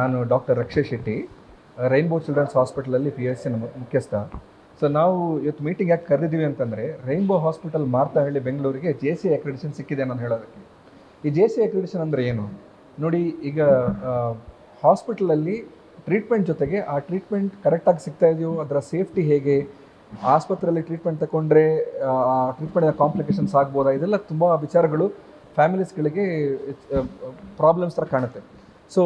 ನಾನು doctor Raksha Shetty rainbow children's ಹಾಸ್ಪಿಟಲಲ್ಲಿ P S C ಮುಖ್ಯಸ್ಥ. ಸೊ ನಾವು ಇವತ್ತು ಮೀಟಿಂಗ್ ಯಾಕೆ ಕರೆದಿದ್ದೀವಿ ಅಂತಂದರೆ ರೈನ್ಬೋ ಹಾಸ್ಪಿಟಲ್ ಮಾರ್ತಾಹಳ್ಳಿ ಬೆಂಗಳೂರಿಗೆ ಜೆ ಸಿ ಅಕ್ರೆಡಿಷನ್ ಸಿಕ್ಕಿದೆ ನಾನು ಹೇಳೋದಕ್ಕೆ. ಈ ಜೆ ಸಿ ಅಕ್ರೆಡಿಷನ್ ಅಂದರೆ ಏನು? ನೋಡಿ, ಈಗ ಹಾಸ್ಪಿಟಲಲ್ಲಿ ಟ್ರೀಟ್ಮೆಂಟ್ ಜೊತೆಗೆ ಆ ಟ್ರೀಟ್ಮೆಂಟ್ ಕರೆಕ್ಟಾಗಿ ಸಿಗ್ತಾ ಇದೆಯೋ, ಅದರ ಸೇಫ್ಟಿ ಹೇಗೆ, ಆಸ್ಪತ್ರೆಯಲ್ಲಿ ಟ್ರೀಟ್ಮೆಂಟ್ ತಗೊಂಡ್ರೆ ಆ ಟ್ರೀಟ್ಮೆಂಟಿನ ಕಾಂಪ್ಲಿಕೇಶನ್ಸ್ ಆಗ್ಬೋದಾ, ಇದೆಲ್ಲ ತುಂಬ ವಿಚಾರಗಳು ಫ್ಯಾಮಿಲೀಸ್ಗಳಿಗೆ ಪ್ರಾಬ್ಲಮ್ಸ್ ಥರ ಕಾಣುತ್ತೆ. ಸೊ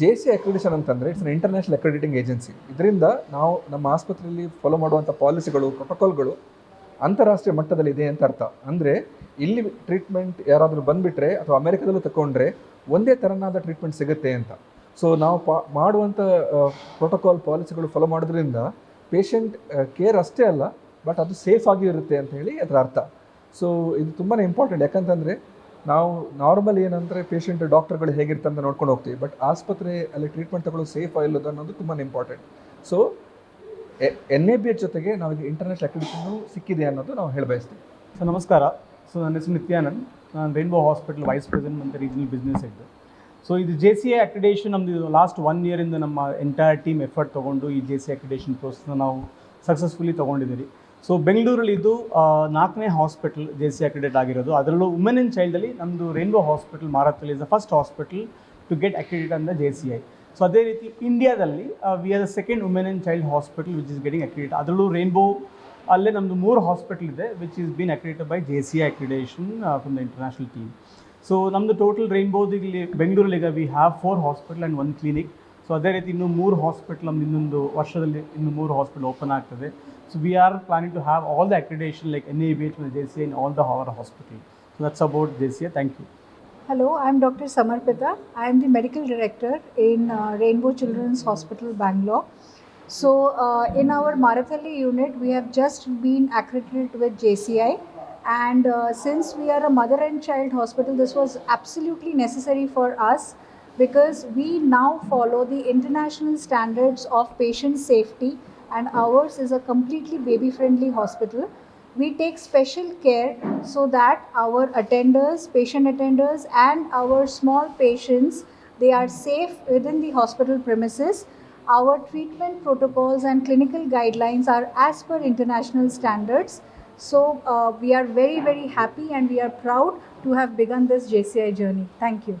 ಜೆ ಸಿ ಅಕ್ರೆಡಿಷನ್ ಅಂತಂದರೆ it's an international accrediting agency ಇದರಿಂದ ನಾವು ನಮ್ಮ ಆಸ್ಪತ್ರೆಯಲ್ಲಿ ಫಾಲೋ ಮಾಡುವಂಥ ಪಾಲಿಸಿಗಳು ಪ್ರೋಟೋಕಾಲ್ಗಳು ಅಂತಾರಾಷ್ಟ್ರೀಯ ಮಟ್ಟದಲ್ಲಿ ಇದೆ ಅಂತ ಅರ್ಥ. ಅಂದರೆ ಇಲ್ಲಿ ಟ್ರೀಟ್ಮೆಂಟ್ ಯಾರಾದರೂ ಬಂದುಬಿಟ್ರೆ ಅಥವಾ ಅಮೆರಿಕದಲ್ಲೂ ತಗೊಂಡ್ರೆ ಒಂದೇ ಥರನಾದ ಟ್ರೀಟ್ಮೆಂಟ್ ಸಿಗುತ್ತೆ ಅಂತ. ಸೊ ನಾವು ಪಾ ಮಾಡುವಂಥ ಪ್ರೋಟೋಕಾಲ್ ಪಾಲಿಸಿಗಳು ಫಾಲೋ ಮಾಡೋದ್ರಿಂದ ಪೇಷಂಟ್ ಕೇರ್ ಅಷ್ಟೇ ಅಲ್ಲ ಬಟ್ ಅದು ಸೇಫ್ ಆಗಿ ಇರುತ್ತೆ ಅಂತ ಹೇಳಿ ಅದರ ಅರ್ಥ. ಸೊ ಇದು ತುಂಬಾ ಇಂಪಾರ್ಟೆಂಟ್ ಯಾಕಂತಂದರೆ ನಾವು ನಾರ್ಮಲ್ ಏನಂದರೆ ಪೇಷಂಟ್ ಡಾಕ್ಟರ್ಗಳು ಹೇಗಿರ್ತಾರೆ ಅಂತ ನೋಡ್ಕೊಂಡು ಹೋಗ್ತೀವಿ. ಬಟ್ ಆಸ್ಪತ್ರೆ ಅಲ್ಲಿ ಟ್ರೀಟ್ಮೆಂಟ್ ತಗೊಳ್ಳೋ ಸೇಫ್ ಇಲ್ಲದ ಅನ್ನೋದು ತುಂಬಾ important so N A B H ಜೊತೆಗೆ ನಮಗೆ ಇಂಟರ್ನ್ಯಾಷನಲ್ ಅಕ್ರೆಡಿಟೇಷನ್ ಸಿಕ್ಕಿದೆ ಅನ್ನೋದು ನಾವು ಹೇಳಬಯಸ್ತೀವಿ ಸೊ ನಮಸ್ಕಾರ. ಸೊ ನನ್ನ ಹೆಸರು ನಿತ್ಯಾನಂದ್. ನಾನು ರೈನ್ಬೋ ಹಾಸ್ಪಿಟಲ್ ವೈಸ್ ಪ್ರೆಸಿಡೆಂಟ್ ಮತ್ತು ರೀಜನಲ್ ಬಿಸ್ನೆಸ್ ಹೆಡ್ ಸೊ ಇದು ಜೆ ಸಿ ಎ ಅಕ್ರಿಡೇಷನ್ ನಮ್ಮದು ಲಾಸ್ಟ್ ಒನ್ ಇಯರಿಂದ ನಮ್ಮ ಎಂಟೈರ್ ಟೀಮ್ ಎಫರ್ಟ್ ತೊಗೊಂಡು ಈ ಜೆ ಸಿ ಅಕ್ರಿಡೇಷನ್ ಪ್ರೋಸೆಸ್ನ ನಾವು ಸಕ್ಸಸ್ಫುಲಿ ತೊಗೊಂಡಿದ್ದೀರಿ ಸೊ ಬೆಂಗಳೂರಲ್ಲಿ ಇದು ನಾಲ್ಕನೇ ಹಾಸ್ಪಿಟಲ್ ಜೆ ಸಿ ಅಕ್ರಿಡೇಟ್ ಆಗಿರೋದು. ಅದರಲ್ಲೂ ವುಮೆನ್ ಆ್ಯಂಡ್ ಚೈಲ್ಡಲ್ಲಿ ನಮ್ಮದು rainbow hospital ಮಾರತ್ತಲ್ಲಿ is the first hospital to get accredit ಅಂದ ಜೆ ಸಿ ಐ ಸೊ ಅದೇ ರೀತಿ ಇಂಡಿಯಾದಲ್ಲಿ we are the second women and child hospital which is getting accredit ಅದರಲ್ಲೂ rainbow ಅಲ್ಲೇ ನಮ್ಮದು ಮೂರು ಹಾಸ್ಪಿಟಲ್ ಇದೆ which is been accredited by J C I accreditation from the international team so ನಮ್ಮದು total ರೇನ್ಬೋದಿಗೆ ಬೆಂಗಳೂರಲ್ಲಿ we have four hospital and one clinic so ಅದೇ ರೀತಿ ಇನ್ನು ಮೂರು ಹಾಸ್ಪಿಟಲ್ ನಮ್ದು ಇನ್ನೊಂದು ವರ್ಷದಲ್ಲಿ ಇನ್ನು ಮೂರು ಹಾಸ್ಪಿಟಲ್ ಓಪನ್ ಆಗ್ತದೆ so we are planning to have all the accreditation like N A B H J C in all the our hospital so that's about J C thank you Hello, I'm Dr. Samarpita. I am the medical director in uh, Rainbow Children's Hospital, Bangalore. So, uh, in our Marathalli unit, we have just been accredited with JCI. And uh, since we are a mother and child hospital, this was absolutely necessary for us because we now follow the international standards of patient safety, and ours is a completely baby friendly hospital. We take special care so that our attenders patient attenders and our small patients they are safe within the hospital premises. Our treatment protocols and clinical guidelines are as per international standards. So uh, we are very very happy and we are proud to have begun this jci journey. Thank you